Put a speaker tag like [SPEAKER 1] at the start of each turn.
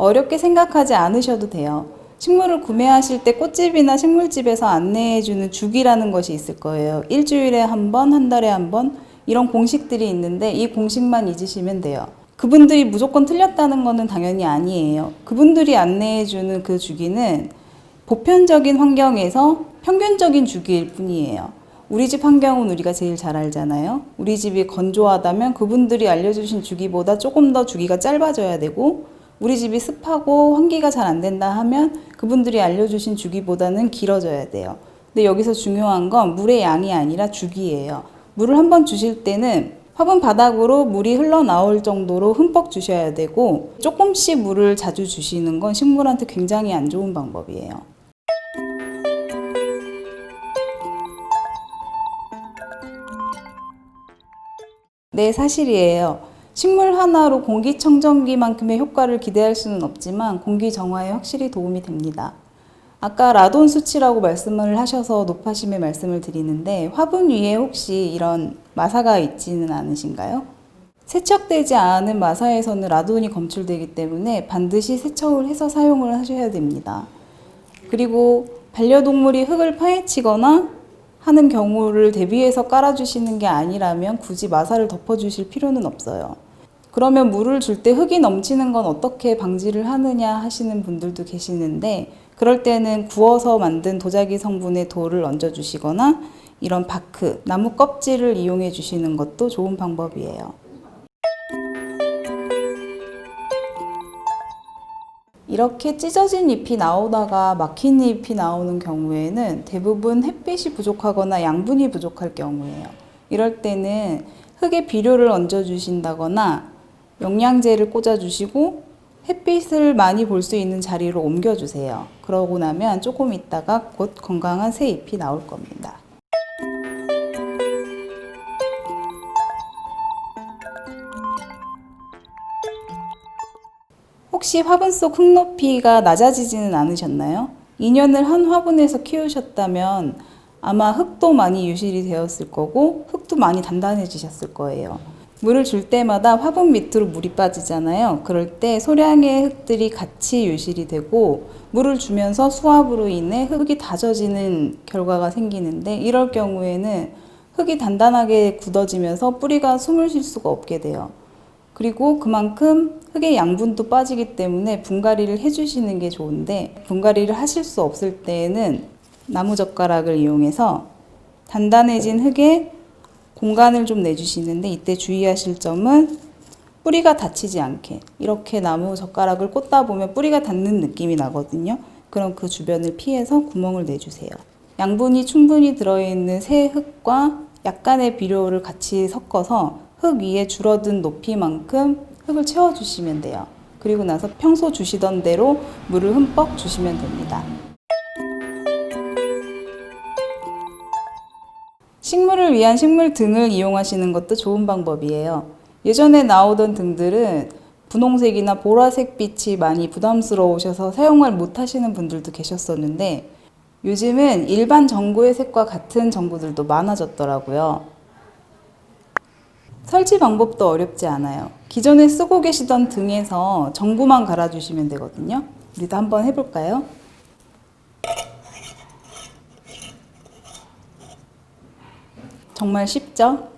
[SPEAKER 1] 어렵게 생각하지 않으셔도 돼요. 식물을 구매하실 때 꽃집이나 식물집에서 안내해주는 주기라는 것이 있을 거예요. 일주일에 한 번, 한 달에 한 번, 이런 공식들이 있는데 이 공식만 잊으시면 돼요. 그분들이 무조건 틀렸다는 것은 당연히 아니에요. 그분들이 안내해주는 그 주기는 보편적인 환경에서 평균적인 주기일 뿐이에요. 우리 집 환경은 우리가 제일 잘 알잖아요. 우리 집이 건조하다면 그분들이 알려주신 주기보다 조금 더 주기가 짧아져야 되고, 우리 집이 습하고 환기가 잘 안 된다 하면 그분들이 알려주신 주기보다는 길어져야 돼요. 근데 여기서 중요한 건 물의 양이 아니라 주기예요. 물을 한 번 주실 때는 화분 바닥으로 물이 흘러나올 정도로 흠뻑 주셔야 되고 조금씩 물을 자주 주시는 건 식물한테 굉장히 안 좋은 방법이에요. 네, 사실이에요. 식물 하나로 공기청정기만큼의 효과를 기대할 수는 없지만 공기 정화에 확실히 도움이 됩니다. 아까 라돈 수치라고 말씀을 하셔서 높아심의 말씀을 드리는데 화분 위에 혹시 이런 마사가 있지는 않으신가요? 세척되지 않은 마사에서는 라돈이 검출되기 때문에 반드시 세척을 해서 사용을 하셔야 됩니다. 그리고 반려동물이 흙을 파헤치거나 하는 경우를 대비해서 깔아주시는 게 아니라면 굳이 마사를 덮어주실 필요는 없어요. 그러면 물을 줄 때 흙이 넘치는 건 어떻게 방지를 하느냐 하시는 분들도 계시는데 그럴 때는 구워서 만든 도자기 성분의 돌을 얹어 주시거나 이런 바크, 나무 껍질을 이용해 주시는 것도 좋은 방법이에요. 이렇게 찢어진 잎이 나오다가 막힌 잎이 나오는 경우에는 대부분 햇빛이 부족하거나 양분이 부족할 경우예요. 이럴 때는 흙에 비료를 얹어 주신다거나 영양제를 꽂아 주시고 햇빛을 많이 볼 수 있는 자리로 옮겨 주세요. 그러고 나면 조금 있다가 곧 건강한 새 잎이 나올 겁니다. 혹시 화분 속 흙 높이가 낮아지지는 않으셨나요? 2년을 한 화분에서 키우셨다면 아마 흙도 많이 유실이 되었을 거고 흙도 많이 단단해지셨을 거예요. 물을 줄 때마다 화분 밑으로 물이 빠지잖아요. 그럴 때 소량의 흙들이 같이 유실이 되고 물을 주면서 수압으로 인해 흙이 다져지는 결과가 생기는데 이럴 경우에는 흙이 단단하게 굳어지면서 뿌리가 숨을 쉴 수가 없게 돼요. 그리고 그만큼 흙의 양분도 빠지기 때문에 분갈이를 해주시는 게 좋은데 분갈이를 하실 수 없을 때에는 나무 젓가락을 이용해서 단단해진 흙에 공간을 좀 내주시는데 이때 주의하실 점은 뿌리가 다치지 않게 이렇게 나무 젓가락을 꽂다 보면 뿌리가 닿는 느낌이 나거든요. 그럼 그 주변을 피해서 구멍을 내주세요. 양분이 충분히 들어있는 새 흙과 약간의 비료를 같이 섞어서 흙 위에 줄어든 높이만큼 흙을 채워주시면 돼요. 그리고 나서 평소 주시던 대로 물을 흠뻑 주시면 됩니다. 식물을 위한 식물 등을 이용하시는 것도 좋은 방법이에요. 예전에 나오던 등들은 분홍색이나 보라색 빛이 많이 부담스러우셔서 사용을 못 하시는 분들도 계셨었는데 요즘은 일반 전구의 색과 같은 전구들도 많아졌더라고요. 설치 방법도 어렵지 않아요. 기존에 쓰고 계시던 등에서 전구만 갈아주시면 되거든요. 우리도 한번 해볼까요? 정말 쉽죠?